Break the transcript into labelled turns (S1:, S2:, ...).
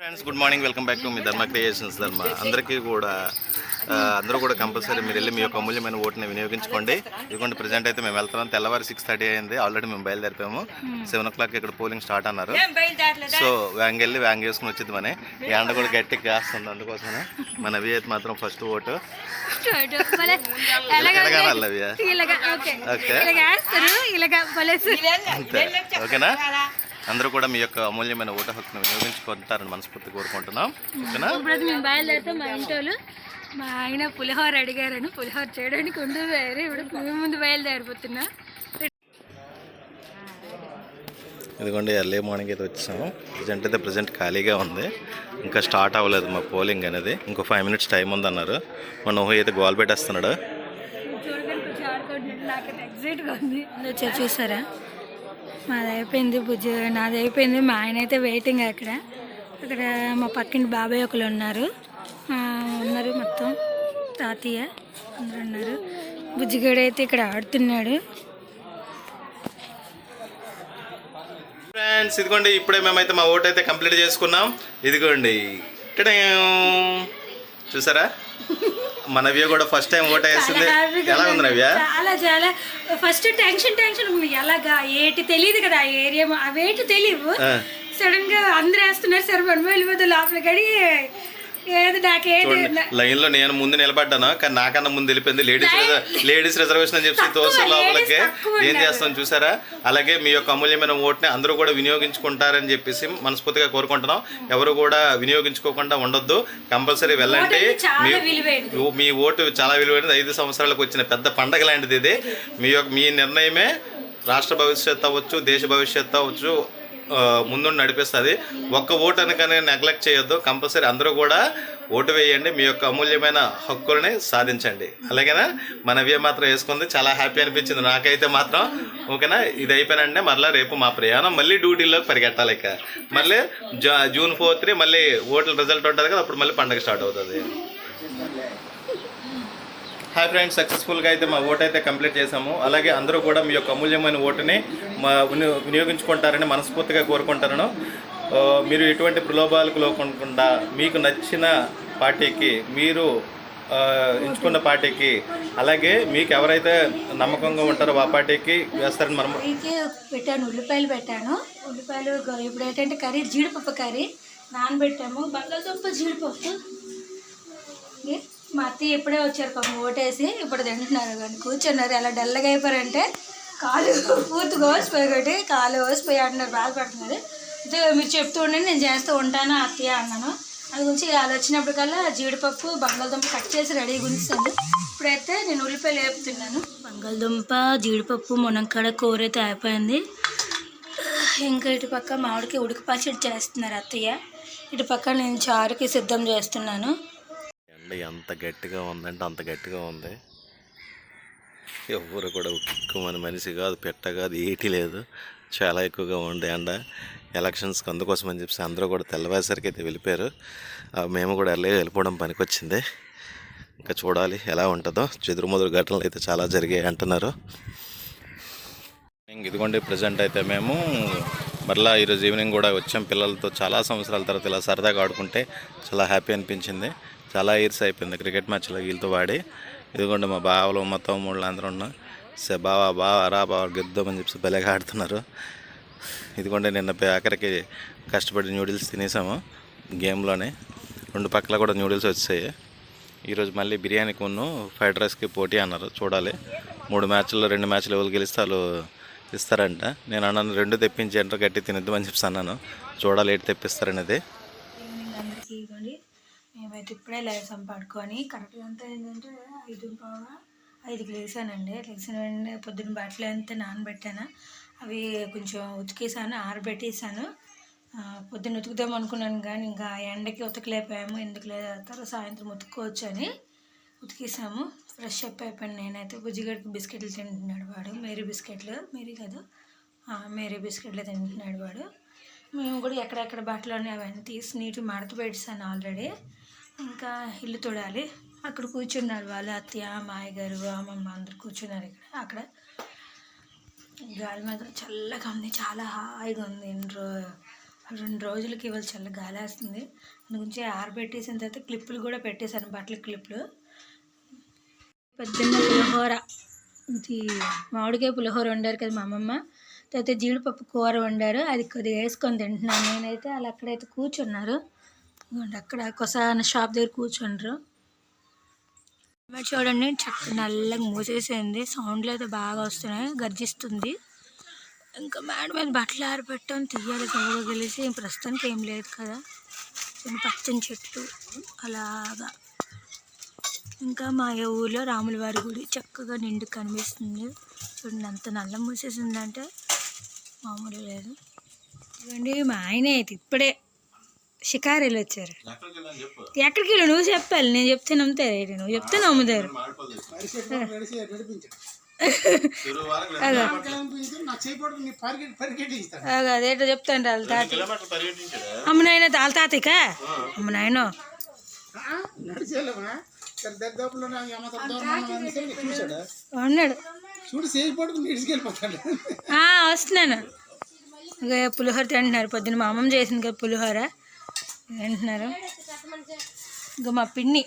S1: Friends good morning welcome back to me Dharma creations ధర్మ. అందరికీ కూడా అందరూ కూడా కంపల్సరీ మీరు వెళ్ళి మీ యొక్క అమూల్యమైన ఓటుని వినియోగించుకోండి. ఇదిగోండి ప్రజెంట్ అయితే మేము వెళ్తున్నాం. తెల్లవారు సిక్స్ థర్టీ అయింది. ఆల్రెడీ మేము బయలుదేరిపోయాము. సెవెన్ ఓ క్లాక్ ఇక్కడ పోలింగ్ స్టార్ట్ అన్నారు. సో వ్యాంగ్ వెళ్ళి వ్యాంగ్ వేసుకుని వచ్చింది మన. ఈ ఎండ కూడా గట్టిగా కాస్తుంది అందుకోసమే. మన అవి అయితే మాత్రం ఫస్ట్ ఓటు. ఎలాగా అవి ఓకే. అంతే. ఓకేనా? అందరూ కూడా మీ యొక్క అమూల్యమైన ఓటు హక్కును వినియోగించుకుంటారని మనస్ఫూర్తి కోరుకుంటున్నాం. ఓకేనా?
S2: ఇప్పుడు మేము బయలుదేరితే మా ఆయన పులిహోర అడిగారని పులిహోర చేయడానికి పోయారు ఇప్పుడు ముందు బయలుదేరిపోతున్నా.
S1: ఇదిగోండి ఎర్లీ మార్నింగ్ అయితే వచ్చాము. ప్రజెంట్ అయితే ప్రజెంట్ ఖాళీగా ఉంది. ఇంకా స్టార్ట్ అవ్వలేదు మా పోలింగ్ అనేది. ఇంకో ఫైవ్ మినిట్స్ టైం ఉందన్నారు. మా నోహి అయితే గోల్ పెట్టేస్తున్నాడు.
S2: చూసారా? మాది అయిపోయింది బుజ్జి నాది అయిపోయింది మా ఆయన అయితే వెయిటింగ్ అక్కడ. అక్కడ మా పక్కింటి బాబాయ్ ఒకరు ఉన్నారు. ఆ, ఉన్నారు మొత్తం. తాతయ్య అందరు ఉన్నారు. బుజ్జిగాడు అయితే ఇక్కడ ఆడుతున్నాడు.
S1: ఫ్రెండ్స్ ఇదిగోండి ఇప్పుడే మేమైతే మా ఓటు అయితే కంప్లీట్ చేసుకున్నాం. ఇదిగోండి. చూసారా? మా నవ్య కూడా ఫస్ట్ టైం ఓటు వేస్తుంది ఎలా ఉంది నవ్య?
S2: చాలా చాలా. ఫస్ట్ టెన్షన్ టెన్షన్ ఉంది. ఎలాగా? ఏటి తెలియదు కదా ఆ ఏరియా అవేటి తెలియవు. సడన్గా అందరూ వేస్తున్నారు. సరే మనం వెళ్ళిపోతే లోపల గడి ఏది నాకేది
S1: చూడండి లైన్లో నేను ముందు నిలబడ్డాను? కానీ నాకన్నా ముందు వెళ్ళిపోయింది లేడీస్ లేడీస్ రిజర్వేషన్ అని చెప్పి తోసే లోపలికి ఏం చేస్తాం చూసారా? అలాగే మీ యొక్క అమూల్యమైన ఓటుని అందరూ కూడా వినియోగించుకుంటారని చెప్పేసి మనస్ఫూర్తిగా కోరుకుంటున్నాం. ఎవరు కూడా వినియోగించుకోకుండా ఉండొద్దు. కంపల్సరీ వెళ్ళండి. మీ ఓటు చాలా విలువైనది. ఐదు సంవత్సరాలకు వచ్చిన పెద్ద పండగ లాంటిది ఇది. మీ యొక్క మీ నిర్ణయమే రాష్ట్ర భవిష్యత్తు అవ్వచ్చు దేశ భవిష్యత్తు అవ్వచ్చు. ముందు ముందుండి నడిపిస్తుంది. ఒక్క ఓటు అనకనే నెగ్లెక్ట్ చేయొద్దు. కంపల్సరీ అందరూ కూడా ఓటు వేయండి. మీ యొక్క అమూల్యమైన హక్కుల్ని సాధించండి. అలాగేనా? మన వే మాత్రం వేసుకుంది. చాలా హ్యాపీ అనిపించింది నాకైతే మాత్రం. ఓకేనా? ఇది అయిపోయినంటే మరలా రేపు మా ప్రయాణం మళ్ళీ డ్యూటీలోకి పరిగెట్టాలి ఇక. మళ్ళీ జా జూన్ ఫోర్త్ని మళ్ళీ ఓట్ల రిజల్ట్ ఉంటుంది కదా అప్పుడు మళ్ళీ పండగ స్టార్ట్ అవుతుంది. హాయ్ ఫ్రెండ్స్ సక్సెస్ఫుల్గా అయితే మా ఓటు అయితే కంప్లీట్ చేసాము అలాగే అందరూ కూడా మీ యొక్క అమూల్యమైన ఓటుని మా వినియోగించుకుంటారని మనస్ఫూర్తిగా కోరుకుంటాను మీరు ఎటువంటి ప్రలోభాలకు లోకుండా మీకు నచ్చిన పార్టీకి మీరు ఎంచుకున్న పార్టీకి అలాగే మీకు ఎవరైతే నమ్మకంగా ఉంటారో ఆ పార్టీకి వేస్తారని మనం
S2: పెట్టాను ఉల్లిపాయలు పెట్టాను. ఉల్లిపాయలు ఇప్పుడు ఏంటంటే కర్రీ జీడిపప్పు కర్రీ నానబెట్టాము. బంగాళదుంప జీడిపప్పు. మా అత్తయ్య ఇప్పుడే వచ్చారు కొంచెం ఓటేసి ఇప్పుడు తింటున్నారు కానీ కూర్చున్నారు. ఎలా డల్లగా అయిపోయారంటే కాలు పూర్తి కోసిపోయి ఒకటి కాలు కోసిపోయి అంటున్నారు బాధపడుతున్నారు. అయితే మీరు చెప్తూ ఉండండి నేను చేస్తూ ఉంటాను అత్తయ్య అన్నాను. అది గురించి వాళ్ళు వచ్చినప్పటికల్లా జీడిపప్పు బంగాళదుంప కట్ చేసి రెడీగా ఉంచాను. ఇప్పుడైతే నేను ఉల్లిపాయలు వేపుతున్నాను బంగాళదుంప జీడిపప్పు మునక్కాడ కూర అయితే అయిపోయింది. ఇంకా ఇటు పక్క మామిడికి ఉడికి పచ్చడి చేస్తున్నారు అత్తయ్య. ఇటు పక్క నేను చారుకి సిద్ధం చేస్తున్నాను.
S1: ఎండ ఎంత గట్టిగా ఉందంటే అంత గట్టిగా ఉంది. ఎవరు కూడా ఉక్కుమని మనిషి కాదు పెట్ట కాదు ఏటి లేదు. చాలా ఎక్కువగా ఉండే ఎండ ఎలక్షన్స్కి అందుకోసం అని చెప్పి అందరూ కూడా తెల్లవారేసరికి అయితే వెళ్ళిపోయారు. మేము కూడా వెళ్ళి వెళ్ళిపోవడం పనికొచ్చింది. ఇంకా చూడాలి ఎలా ఉంటుందో. చెదురుమదురు ఘటనలు అయితే చాలా జరిగాయి అంటున్నారు. ఇదిగోండి ప్రజెంట్ అయితే మేము. మరలా ఈరోజు ఈవినింగ్ కూడా వచ్చాం. పిల్లలతో చాలా సంవత్సరాల తర్వాత ఇలా సరదాగా ఆడుకుంటే చాలా హ్యాపీ అనిపించింది. చాలా ఇయర్స్ అయిపోయింది క్రికెట్ మ్యాచ్లో వీళ్ళతో వాడి ఇదిగోండి మా బావలు మా తమ్ముళ్ళు అందరూ ఉన్నాం సే బావా బావా రా బావా గెద్దామని చెప్పి భలేగా ఆడుతున్నారు. ఇదిగోండి నిన్న ఆఖరికి కష్టపడి న్యూడిల్స్ తినేసాము గేమ్లోనే రెండు పక్కల కూడా న్యూడిల్స్ వచ్చాయి. ఈరోజు మళ్ళీ బిర్యానీ కొన్ను ఫ్రైడ్ రైస్కి పోటీ అన్నారు చూడాలి. మూడు మ్యాచ్ల్లో రెండు మ్యాచ్లు ఎవరు గెలిస్తే వాళ్ళు ఇస్తారంట. నేను అన్నాను రెండు తెప్పించి ఎంటర్ గట్టి తినిద్దామని చెప్పి అన్నాను. చూడాలి ఏంటి తెప్పిస్తారనేది
S2: మేమైతే ఇప్పుడే లేసాం పడుకొని. కరెక్ట్గా అంతా ఏంటంటే ఐదు పావ ఐదుకి లేసానండి. లేచిన వెంటనే పొద్దున్న బట్టలు అంతా నానబెట్టాను. అవి కొంచెం ఉతికేసాను ఆరబెట్టేసాను. పొద్దున్న ఉతుకుదాం అనుకున్నాను కానీ ఇంకా ఎండకి ఉతకలేకపోయాము. ఎందుకు లేదు? సాయంత్రం ఉతుక్కోవచ్చు అని ఉతికేసాము. ఫ్రెష్ అప్ అయిపోయాను నేనైతే. బుజ్జిగడికి బిస్కెట్లు తింటున్నాడు వాడు. మేరీ బిస్కెట్లు. మేరీ కాదు. మేరీ బిస్కెట్లు తింటున్నాడు వాడు. మేము కూడా ఎక్కడెక్కడ బట్టలు ఉన్నాయి అవన్నీ తీసి నీటి మడత పెట్టేసాను ఆల్రెడీ. ఇంకా ఇల్లు తొడాలి. అక్కడ కూర్చున్నారు వాళ్ళు అత్తయ్య మాయ గారు అమ్మమ్మ అందరు కూర్చున్నారు ఇక్కడ. అక్కడ గాలి మాత్రం చల్లగా ఉంది. చాలా హాయిగా ఉంది. ఎన్ని రెండు రోజులకి ఇవాళ చల్ల గాలి వేస్తుంది. అందుగురించి ఆరబెట్టేసిన తర్వాత క్లిప్పులు కూడా పెట్టేశాను. బట్టల క్లిప్పులు. పొద్దున్న పులిహోర. ఇది మామిడికాయ పులిహోర వండారు కదా మా అమ్మమ్మ. తర్వాత జీడిపప్పు కూర వండారు. అది కొద్దిగా వేసుకొని తింటున్నాను. నేనైతే వాళ్ళు అక్కడైతే కూర్చున్నారు. అక్కడ కొసాన షాప్ దగ్గర కూర్చుండ్రు. చూడండి చక్క నల్లగా మూసేసింది. సౌండ్లు అయితే బాగా వస్తున్నాయి గర్జిస్తుంది. ఇంకా మేడ మీద బట్టలు ఆరబెట్టాం తీయాలి గవ్వ కలిసి ప్రస్తుతానికి ఏం లేదు కదా. చిన్న పచ్చని చెట్లు అలాగా. ఇంకా మా ఊర్లో రాములవారి గుడి చక్కగా నిండు కనిపిస్తుంది. చూడండి అంత నల్ల మూసేసిందంటే మామూలు లేదు. చూడండి మా ఆయన అయితే ఇప్పుడే షికారీలు వచ్చారు. ఎక్కడికి వెళ్ళు నువ్వు చెప్పాలి. నేను చెప్తే నమ్ముతారు ఏంటి నువ్వు చెప్తే నమ్ముతారు. అదే. అదే అదేటో చెప్తాను వాళ్ళ తాత అమ్మ నాయన వాళ్ళ తాతయ్యక? అమ్మ నాయన.
S3: చూడు సేజ్ పడుకుని
S2: వస్తున్నాను. ఇక పులిహోర తింటున్నారు పొద్దున్న మా అమ్మమ్మ చేసింది కదా పులిహోర. వింటున్నారు ఇంకా మా పిన్ని.